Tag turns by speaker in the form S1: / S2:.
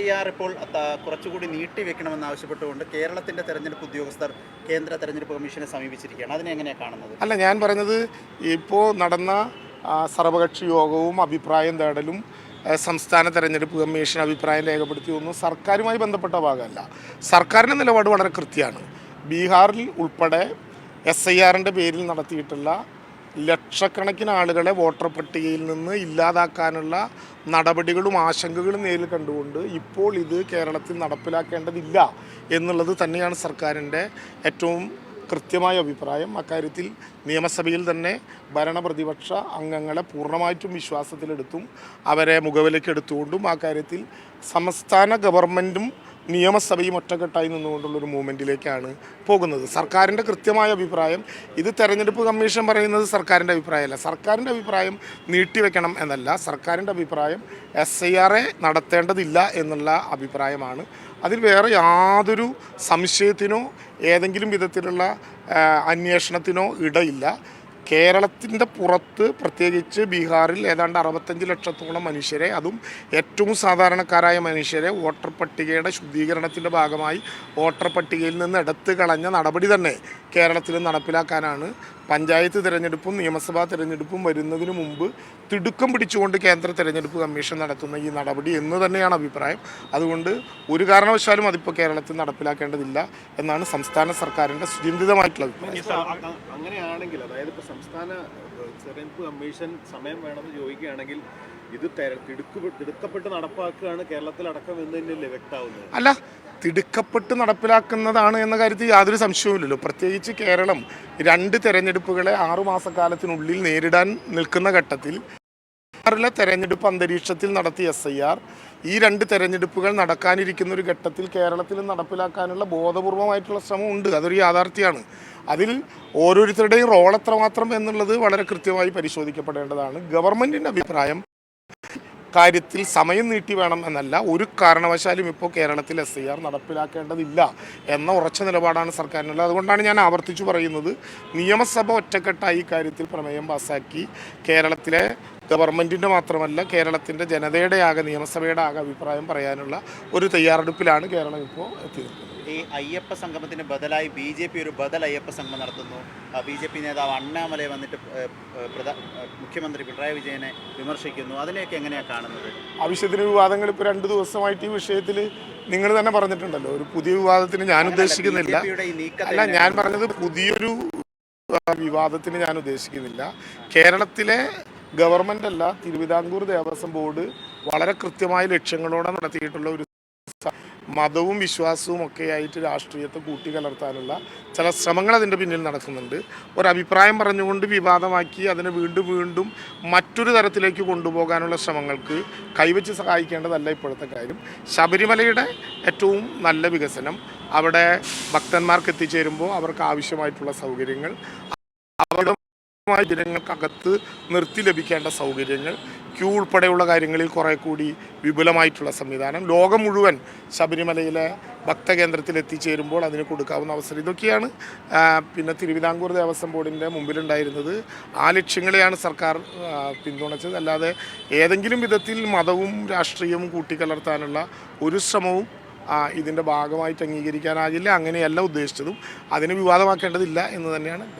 S1: I R ഇപ്പോൾ കുറച്ചുകൂടി നീട്ടി വെക്കണമെന്ന് ആവശ്യപ്പെട്ടുകൊണ്ട് കേരളത്തിന്റെ തെരഞ്ഞെടുപ്പ് ഉദ്യോഗസ്ഥർ കേന്ദ്ര തെരഞ്ഞെടുപ്പ് കമ്മീഷനെ സമീപിച്ചിരിക്കുകയാണ്. അതിനെ എങ്ങനെയാണ് കാണുന്നത്?
S2: അല്ല ഞാൻ പറഞ്ഞത് ഇപ്പോൾ നടന്ന സർവകക്ഷി യോഗവും അഭിപ്രായം തേടലും സംസ്ഥാന തെരഞ്ഞെടുപ്പ് കമ്മീഷൻ അഭിപ്രായം രേഖപ്പെടുത്തിയൊന്നും സർക്കാരുമായി ബന്ധപ്പെട്ട ഭാഗമല്ല. സർക്കാരിന്റെ നിലപാട് വളരെ കൃത്യമാണ്. ബീഹാറിൽ ഉൾപ്പെടെ എസ് ഐ ആറിന്റെ പേരിൽ നടത്തിയിട്ടുള്ള ലക്ഷക്കണക്കിന് ആളുകളെ വോട്ടർ പട്ടികയിൽ നിന്ന് ഇല്ലാതാക്കാനുള്ള നടപടികളും ആശങ്കകളും നേരിൽ കണ്ടുകൊണ്ട് ഇപ്പോൾ ഇത് കേരളത്തിൽ നടപ്പിലാക്കേണ്ടതില്ല എന്നുള്ളത് തന്നെയാണ് സർക്കാരിന്റെ ഏറ്റവും കൃത്യമായ അഭിപ്രായം. അക്കാര്യത്തിൽ നിയമസഭയിൽ തന്നെ ഭരണപ്രതിപക്ഷ അംഗങ്ങളെ പൂർണമായിട്ടും വിശ്വാസത്തിലെടുത്തും അവരെ മുഖവിലക്കെടുത്തുകൊണ്ടും ആ കാര്യത്തിൽ സംസ്ഥാന ഗവൺമെന്റും നിയമസഭയും ഒറ്റക്കെട്ടായി നിന്നുകൊണ്ടുള്ളൊരു മൂവ്മെന്റിലേക്കാണ് പോകുന്നത്. സർക്കാരിന്റെ കൃത്യമായ അഭിപ്രായം ഇത് തെരഞ്ഞെടുപ്പ് കമ്മീഷൻ പറയുന്നത് സർക്കാരിന്റെ അഭിപ്രായമല്ല. സർക്കാരിന്റെ അഭിപ്രായം നീട്ടിവെക്കണം എന്നല്ല. സർക്കാരിന്റെ അഭിപ്രായം എസ് ഐ ആറെ നടത്തേണ്ടതില്ല എന്നുള്ള അഭിപ്രായമാണ്. അതിൽ വേറെ യാതൊരു സംശയത്തിനോ ഏതെങ്കിലും വിധത്തിലുള്ള അന്വേഷണത്തിനോ ഇടയില്ല. കേരളത്തിന്റെ പുറത്ത് പ്രത്യേകിച്ച് ബീഹാറിൽ ഏതാണ്ട് അറുപത്തഞ്ച് ലക്ഷത്തോളം മനുഷ്യരെ അതും ഏറ്റവും സാധാരണക്കാരായ മനുഷ്യരെ വോട്ടർ പട്ടികയുടെ ശുദ്ധീകരണത്തിന്റെ ഭാഗമായി വോട്ടർ പട്ടികയിൽ നിന്ന് എടുത്തു കളഞ്ഞ നടപടി തന്നെ കേരളത്തിൽ നടപ്പിലാക്കാനാണ്. പഞ്ചായത്ത് തിരഞ്ഞെടുപ്പും നിയമസഭാ തിരഞ്ഞെടുപ്പും വരുന്നതിന് മുമ്പ് തിടുക്കം പിടിച്ചുകൊണ്ട് കേന്ദ്ര തിരഞ്ഞെടുപ്പ് കമ്മീഷൻ നടത്തുന്ന ഈ നടപടി എന്ന് തന്നെയാണ് അഭിപ്രായം. അതുകൊണ്ട് ഒരു കാരണവശാലും അതിപ്പോൾ കേരളത്തിൽ നടപ്പിലാക്കേണ്ടതില്ല എന്നാണ് സംസ്ഥാന സർക്കാരിന്റെ സുചിന്തിതമായിട്ടുള്ള അഭിപ്രായം.
S3: അങ്ങനെയാണെങ്കിൽ അതായത് സംസ്ഥാന തെരഞ്ഞെടുപ്പ് കമ്മീഷൻ സമയം വേണമെന്ന് ചോദിക്കുകയാണെങ്കിൽ ഇത് തിടുക്കപ്പെട്ട് നടപ്പാക്കുകയാണ് കേരളത്തിലടക്കം എന്ന് തന്നെയല്ലേ വ്യക്തമാവുന്നത്
S2: അല്ല തിടുക്കപ്പെട്ട് നടപ്പിലാക്കുന്നതാണ് എന്ന കാര്യത്തിൽ യാതൊരു സംശയവുമില്ലല്ലോ. പ്രത്യേകിച്ച് കേരളം രണ്ട് തെരഞ്ഞെടുപ്പുകളെ ആറുമാസക്കാലത്തിനുള്ളിൽ നേരിടാൻ നിൽക്കുന്ന ഘട്ടത്തിൽ ബീഹാറിലെ തെരഞ്ഞെടുപ്പ് അന്തരീക്ഷത്തിൽ നടത്തിയ എസ് ഐ ആർ ഈ രണ്ട് തെരഞ്ഞെടുപ്പുകൾ നടക്കാനിരിക്കുന്ന ഒരു ഘട്ടത്തിൽ കേരളത്തിൽ നടപ്പിലാക്കാനുള്ള ബോധപൂർവമായിട്ടുള്ള ശ്രമം ഉണ്ട്. അതൊരു യാഥാർത്ഥ്യമാണ്. അതിൽ ഓരോരുത്തരുടെയും റോൾ എത്രമാത്രം എന്നുള്ളത് വളരെ കൃത്യമായി പരിശോധിക്കപ്പെടേണ്ടതാണ്. ഗവൺമെന്റിന്റെ അഭിപ്രായം കാര്യത്തിൽ സമയം നീട്ടി വേണം എന്നല്ല ഒരു കാരണവശാലും ഇപ്പോൾ കേരളത്തിൽ എസ് ഐ ആർ നടപ്പിലാക്കേണ്ടതില്ല എന്ന ഉറച്ച നിലപാടാണ് സർക്കാരിനുള്ളത്. അതുകൊണ്ടാണ് ഞാൻ ആവർത്തിച്ചു പറയുന്നത് നിയമസഭ ഒറ്റക്കെട്ടായി കാര്യത്തിൽ പ്രമേയം പാസ്സാക്കി കേരളത്തിലെ ഗവൺമെന്റിന്റെ മാത്രമല്ല കേരളത്തിന്റെ ജനതയുടെ ആകെ നിയമസഭയുടെ ആകെ അഭിപ്രായം പറയാനുള്ള ഒരു തയ്യാറെടുപ്പിലാണ് കേരളം ഇപ്പോൾ എത്തിയത്.
S1: ഈ അയ്യപ്പ സംഗമത്തിന് ബദലായി ബി ജെ പി ഒരു ബദൽ അയ്യപ്പ സംഗമം നടത്തുന്നു. ബി ജെ പി നേതാവ് അണ്ണാമലയെ വന്നിട്ട് മുഖ്യമന്ത്രി പിണറായി വിജയനെ വിമർശിക്കുന്നു. അതിനെയൊക്കെ എങ്ങനെയാണ് കാണുന്നത്?
S2: ആവശ്യത്തിന് വിവാദങ്ങൾ ഇപ്പോൾ രണ്ട് ദിവസമായിട്ട് ഈ വിഷയത്തിൽ നിങ്ങൾ തന്നെ പറഞ്ഞിട്ടുണ്ടല്ലോ. ഒരു പുതിയ വിവാദത്തിന് ഞാൻ ഉദ്ദേശിക്കുന്നില്ല. അല്ല ഞാൻ പറഞ്ഞത് പുതിയൊരു വിവാദത്തിന് ഞാൻ ഉദ്ദേശിക്കുന്നില്ല. കേരളത്തിലെ ഗവൺമെന്റ് അല്ല തിരുവിതാംകൂർ ദേവസ്വം ബോർഡ് വളരെ കൃത്യമായ ലക്ഷ്യങ്ങളോടെ നടത്തിയിട്ടുള്ള ഒരു മതവും വിശ്വാസവും ഒക്കെ ആയിട്ട് രാഷ്ട്രീയത്തെ കൂട്ടിക്കലർത്താനുള്ള ചില ശ്രമങ്ങൾ അതിന്റെ പിന്നിൽ നടക്കുന്നുണ്ട്. ഒരഭിപ്രായം പറഞ്ഞുകൊണ്ട് വിവാദമാക്കി അതിനെ വീണ്ടും വീണ്ടും മറ്റൊരു തരത്തിലേക്ക് കൊണ്ടുപോകാനുള്ള ശ്രമങ്ങൾക്ക് കൈവച്ച് സഹായിക്കേണ്ടതല്ല ഇപ്പോഴത്തെ കാര്യം. ശബരിമലയുടെ ഏറ്റവും നല്ല വികസനം അവിടെ ഭക്തന്മാർക്ക് എത്തിച്ചേരുമ്പോൾ അവർക്ക് ആവശ്യമായിട്ടുള്ള സൗകര്യങ്ങൾ അവിടെ ജനങ്ങൾക്കകത്ത് നിർത്തി ലഭിക്കേണ്ട സൗകര്യങ്ങൾ ക്യൂ ഉൾപ്പെടെയുള്ള കാര്യങ്ങളിൽ കുറേ കൂടി വിപുലമായിട്ടുള്ള സംവിധാനം ലോകം മുഴുവൻ ശബരിമലയിലെ ഭക്തകേന്ദ്രത്തിൽ എത്തിച്ചേരുമ്പോൾ അതിന് കൊടുക്കാവുന്ന അവസരം ഇതൊക്കെയാണ്. പിന്നെ തിരുവിതാംകൂർ ദേവസ്വം ബോർഡിന്റെ മുമ്പിലുണ്ടായിരുന്നത് ആ ലക്ഷ്യങ്ങളെയാണ് സർക്കാർ പിന്തുണച്ചത്. അല്ലാതെ ഏതെങ്കിലും വിധത്തിൽ മതവും രാഷ്ട്രീയവും കൂട്ടിക്കലർത്താനുള്ള ഒരു ശ്രമവും ഇതിന്റെ ഭാഗമായിട്ട് അംഗീകരിക്കാനാകില്ല. അങ്ങനെയല്ല ഉദ്ദേശിച്ചതും. അതിനെ വിവാദമാക്കേണ്ടതില്ല എന്ന് തന്നെയാണ്